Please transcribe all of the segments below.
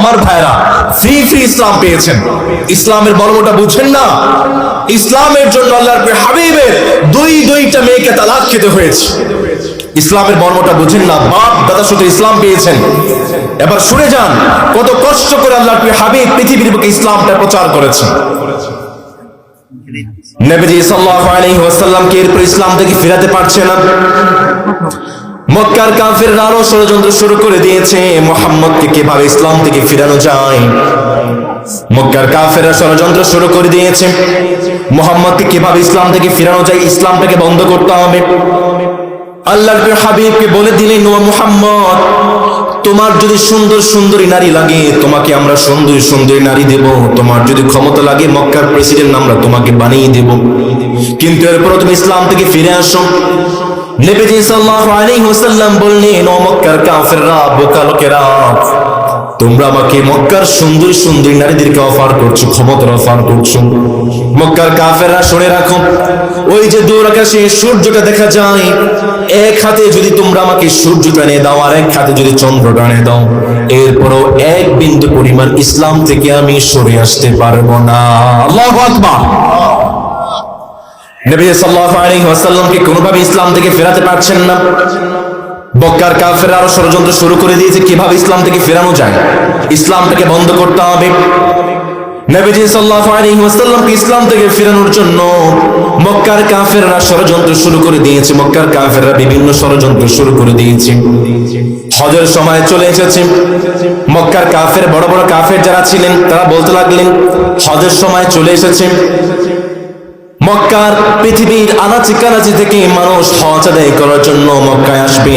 আমার ভাইরা free free ইসলাম পেয়েছেন। ইসলামের মর্মটা বুঝেন না। ইসলামের জন্য আল্লাহর হাবিবের দুই, দুইটা মেয়েকে তালাক খেতে হয়েছে। ইসলামের মর্মটা বুঝেন না। বাপ, দাদা শুধু ইসলাম পেয়েছেন। এবার শুনে যান, কত কষ্ট করে আল্লাহর প্রিয় হাবিব পৃথিবীর বুকে ইসলামটা প্রচার করেছেন নবীজি সাল্লাল্লাহু আলাইহি ওয়াসাল্লামকে এরপর ইসলাম থেকে ফিরাতে পারছে না। মক্কার কাফেররা আরও ষড়যন্ত্র শুরু করে দিয়েছে। মোহাম্মদকে কীভাবে ইসলাম থেকে ফিরানো যায়? মক্কার কাফেররা ষড়যন্ত্র শুরু করে দিয়েছে। মোহাম্মদকে কীভাবে ইসলাম থেকে ফিরানো যায়? ইসলামটাকে বন্ধ করতে হবে। আল্লাহর হাবিবকে বলে দিলেন ও মুহাম্মদ, তোমার যদি সুন্দর, সুন্দরী নারী লাগে, তোমাকে আমরা সুন্দর, সুন্দরী নারী দেব। তোমার যদি ক্ষমতা লাগে, মক্কার প্রেসিডেন্ট আমরা তোমাকে বানিয়ে দেব। কিন্তু এরপর তুমি ইসলাম থেকে ফিরে আসো। নবীজি সাল্লাল্লাহু বললেন কাফেররা, বোকা লোকেরা, তোমরা আমাকে মক্কার সুন্দর সুন্দর নারীদেরকে অফার করছ, ক্ষমতার অফার করছ। মক্কার কাফেররা, শুনে রাখো, ওই যে দূর আকাশে সূর্যটা দেখা যায়, এক হাতে যদি তোমরা আমাকে সূর্য টানে দাও, আর এক হাতে যদি চন্দ্র টানে দাও, এরপরও এক বিন্দু পরিমাণ ইসলাম থেকে আমি সরে আসতে পারব না। আল্লাহু আকবার। মক্কার ষড়যন্ত্র শুরু করে দিয়েছে, মক্কার বিভিন্ন ষড়যন্ত্র শুরু করে দিয়েছে। হজের সময় চলে এসেছে। মক্কার কাফের, বড় বড় কাফের যারা ছিলেন, তারা বলতে লাগলেন, হজের সময় চলে এসেছে। মক্কার পৃথিবীর আনাচি কানাচি থেকে মানুষ হজ আদায় করার জন্য মক্কায় আসবে।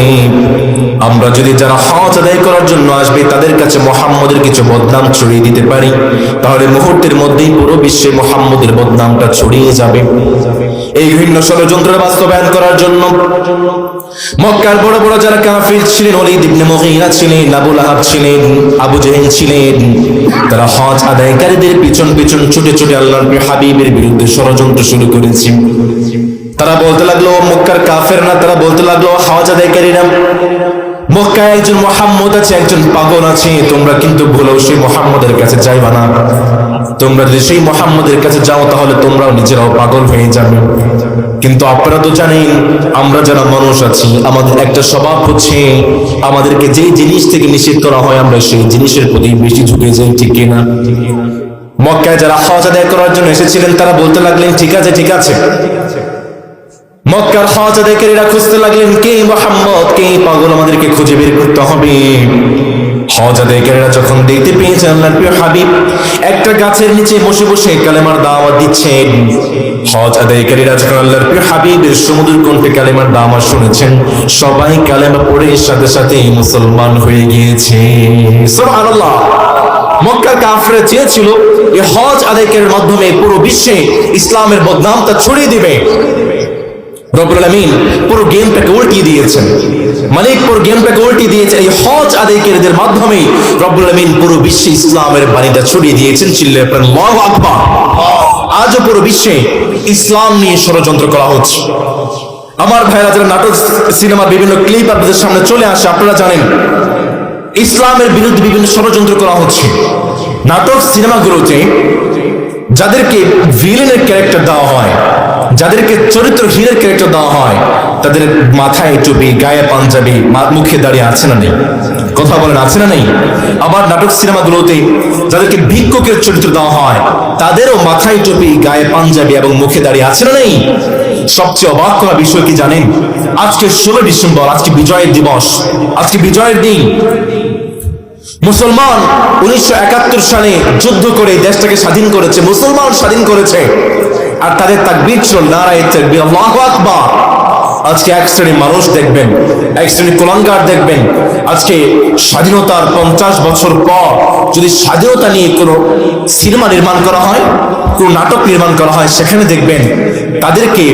আমরা যদি যারা হজ আদায় করার জন্য আসবে, তাদের কাছে মোহাম্মদের কিছু বদনাম ছড়িয়ে দিতে পারি। তাহলে মুহূর্তের মধ্যেই পুরো বিশ্বে মোহাম্মদের বদনামটা ছড়িয়ে যাবে। এই ভিন্ন ষড়যন্ত্রের বাস্তবায়ন করার জন্য। মক্কার বড় বড় যারা কাফির ছিলেন অলিদ ইবনে মুগীরা ছিলেন, আবু লাহাব ছিলেন, আবু জেহেল ছিলেন, তারা হজ আদায়কারীদের পিছন পিছন ছুটে ছুটে আল্লাহর হাবিবের বিরুদ্ধে ষড়যন্ত্র শুরু করেছে। তারা বলতে লাগল, মক্কার কাফের না তারা বলতে লাগল, হজ আদায়কারীরা, মক্কায় একজন মোহাম্মদ আছে, একজন পাগল আছে, তোমরা কিন্তু ভুলেও সেই মোহাম্মদের কাছে যাইবা না। তোমরা যদি সেই মোহাম্মদের কাছে যাও, তাহলে তোমরাও নিজেরাও পাগল হয়ে যাবে। কিন্তু আপনারা তো জানেন, আমরা যারা মানুষ আছি, আমাদের একটা স্বভাব হচ্ছে, আমাদেরকে যেই জিনিস থেকে নিষেধ করা হয়, আমরা সেই জিনিসের প্রতি বেশি ঝুঁকে যাই, ঠিক কিনা? মক্কায় যারা হজ আদায় করার জন্য এসেছিলেন, তারা বলতে লাগলেন, ঠিক আছে ঠিক আছে। মক্কার হজ আদায়কারীরা খুঁজতে লাগলেন, কে মোহাম্মদ? কে পাগল আমাদেরকে খুঁজে বের করতে হবে? হজ যখন দেখতে পেয়েছেন আল্লাহর প্রিয় হাবিব, একটা গাছের নিচে বসে বসে কালেমার দিচ্ছেন। হজ আদায়কারীরা যখন আল্লাহর প্রিয় সমুদ্র কণ্ঠে কালেমার শুনেছেন, সবাই কালেমা পড়ে সাথে সাথে মুসলমান হয়ে গিয়েছে। সুবহানাল্লাহ। মক্কার কাফরে চেয়েছিল, এই হজ আদায়কারীর মাধ্যমে পুরো বিশ্বে ইসলামের বদনামটা ছড়িয়ে দিবে। রব্বুল আলামিন পুরো গেমটাকে উল্টিয়ে দিয়েছেন। মালিক পুরো গেমটাকে উল্টিয়ে দিয়েছেন। এই হজ আদায়কারীদের মাধ্যমে রব্বুল আলামিন পুরো বিশ্বে ইসলামের বাণীটা ছড়িয়ে দিয়েছেন। চিল্লে আল্লাহু আজও পুরো বিশ্বে ইসলাম নিয়ে ষড়যন্ত্র করা হচ্ছে। আমার ভাইরা যারা নাটক সিনেমার বিভিন্ন ক্লিপ আপনাদের সামনে চলে আসে, আপনারা জানেন, ইসলামের বিরুদ্ধে বিভিন্ন ষড়যন্ত্র করা হচ্ছে। নাটক, সিনেমাগুলোতে যাদেরকে ভিলেনের ক্যারেক্টার দেওয়া হয় যাদেরকে চরিত্র চরিত্রহীনের ক্যারেক্টার দেওয়া হয়, তাদের মাথায় টুপি গায়ে পাঞ্জাবি মুখে দাঁড়িয়ে আছে না নেই? কথা বলেন আছে না নেই? আবার নাটক সিনেমাগুলোতে যাদেরকে ভিক্ষুকের চরিত্র দেওয়া হয়, তাদেরও মাথায় টুপি গায়ে পাঞ্জাবি এবং মুখে দাঁড়িয়ে আছে না নেই? সবচেয়ে অবাক করা বিষয় কি জানেন? আজকে ষোলো ডিসেম্বর, আজকে বিজয়ের দিবস। আজকে বিজয়ের দিন। মুসলমান উনিশশো একাত্তর সালে যুদ্ধ করে দেশটাকে স্বাধীন করেছে, মুসলমান স্বাধীন করেছে। আর তাদের তাকবীর ছিল নারায় তাকবীর, আল্লাহু আকবার। আজকে এক শ্রেণির মানুষ দেখবেন, এক শ্রেণির কোলাঙ্গার দেখবেন, আজকে স্বাধীনতার পঞ্চাশ বছর পর যদি স্বাধীনতা নিয়ে কোনো সিনেমা নির্মাণ করা হয়, কোনো নাটক নির্মাণ করা হয়, সেখানে দেখবেন তাদেরকে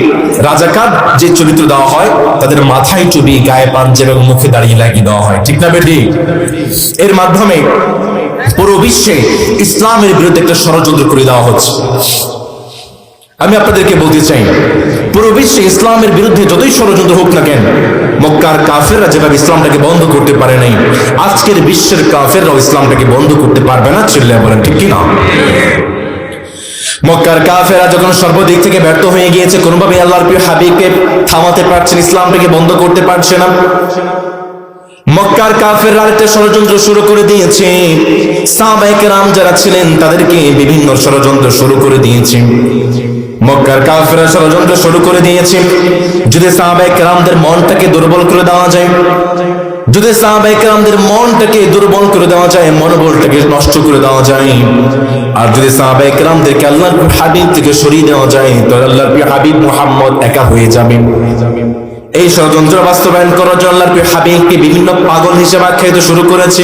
রাজাকার যে চরিত্র দেওয়া হয়, তাদের মাথায় চুবি, গায়ে পাঞ্জাবি এবং মুখে দাঁড়িয়ে লাগিয়ে দেওয়া হয়। ঠিক না বেটি? এর মাধ্যমে পুরো বিশ্বে ইসলামের বিরুদ্ধে একটা ষড়যন্ত্র করে দেওয়া হচ্ছে। আমি আপনাদেরকে বলতে চাই, পুরো বিশ্বে ইসলামের বিরুদ্ধে যতই ষড়যন্ত্র হোক না কেন, মক্কার কাফেররা যেভাবে ইসলামটাকে বন্ধ করতে পারে নাই, আজকের বিশ্বের কাফেররাও ইসলামটাকে বন্ধ করতে পারবে না চিল্লা বলেন, ঠিক কিনা? মক্কার কাফেরা যখন সর্বদিক থেকে ব্যর্থ হয়ে গিয়েছে, কোনোভাবে আল্লাহর প্রিয় হাবিবকে থামাতে পারছেন ইসলামটাকে বন্ধ করতে পারছে না। মক্কার কাফের আরেকটা ষড়যন্ত্র শুরু করে দিয়েছে। সাহাবায়ে রাম যারা ছিলেন, তাদেরকে বিভিন্ন ষড়যন্ত্র শুরু করে দিয়েছে। মক্কার কাফেরা ষড়যন্ত্র শুরু করে দিয়েছে। যদি সাহাবায়ে রামদের মনটাকে দুর্বল করে দেওয়া যায়, যদি সাহাবায়ে রামদের মনটাকে দুর্বল করে দেওয়া যায়, মনোবলটাকে নষ্ট করে দেওয়া যায়, আর যদি সাহাবায়ে রামদেরকে আল্লাহর হাবিব থেকে সরিয়ে দেওয়া যায় তো আল্লাহর হাবিব মুহাম্মদ একা হয়ে যাবে। এই ষড়যন্ত্র বাস্তবায়ন করার জন্য আল্লাহর হাবিবকে বিভিন্ন পাগল হিসেবে আখ্যায়িত শুরু করেছে।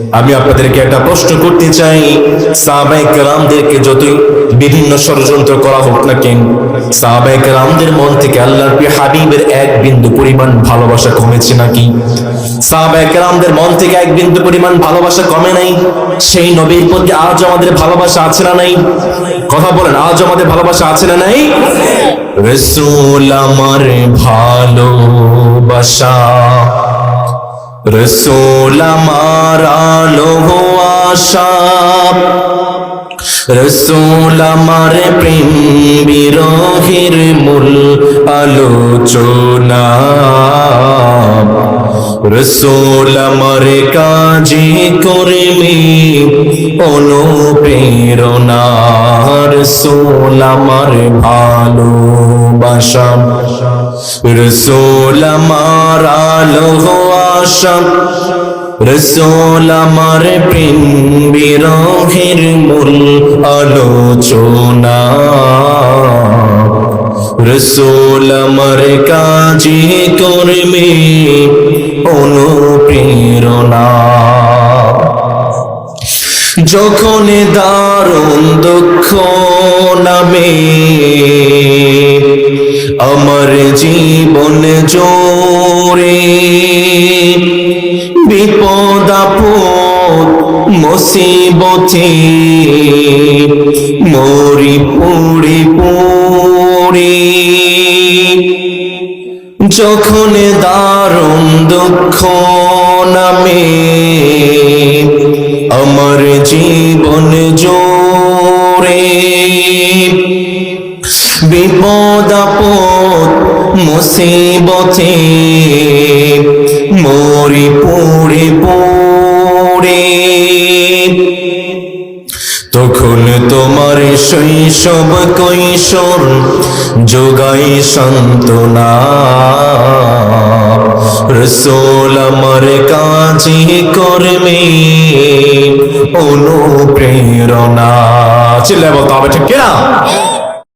আমি আপনাদেরকে একটা প্রশ্ন করতে চাই। সাহাবায়ে কেরামদেরকে যতই বিভিন্ন ষড়যন্ত্র করা হোক না কেন, সাহাবায়ে কেরামদের মন থেকে আল্লাহর প্রিয় হাবিবের এক বিন্দু পরিমাণ ভালোবাসা কমেছে নাকি? সাহাবায়ে কেরামদের মন থেকে এক বিন্দু পরিমাণ ভালোবাসা কমে নাই? সেই নবীর প্রতি আজ আমাদের ভালোবাসা আছে না নাই? কথা বলেন, আজ আমাদের ভালোবাসা আছে না নাই? রসুল আমার ভালোবাসা রসুল আমার আলো আশা। রসুল আমার প্রেম বিরহের মূল আলোচনা। রসুল আমার কাজে কর্মে, অনুপ্রেরণা। রসুল আমার ভালোবাসা। রসুল আমার আলো আশা রসুল আমার প্রেম বিরহের মূল আলোচনা রসুল আমার কাজে কর্মে অনুপ্রেরণা যখন দারুণ দুঃখ জোরে। বিপদ আপদ, মুসিবতে মরি পুড়ি পুড়ি। যখন দারুণ দুঃখ নামে আমার জীবন জোরে। বিপদ আপদ মুসিবতে মরি পুড়ে পুড়ে। তখন তোমার শৈশব কৈশোর যোগাই সান্ত্বনা। রসোল আমার কাজে কর্মে অনুপ্রেরণা। চিল্লে বলতে হবে ঠিক কিনা?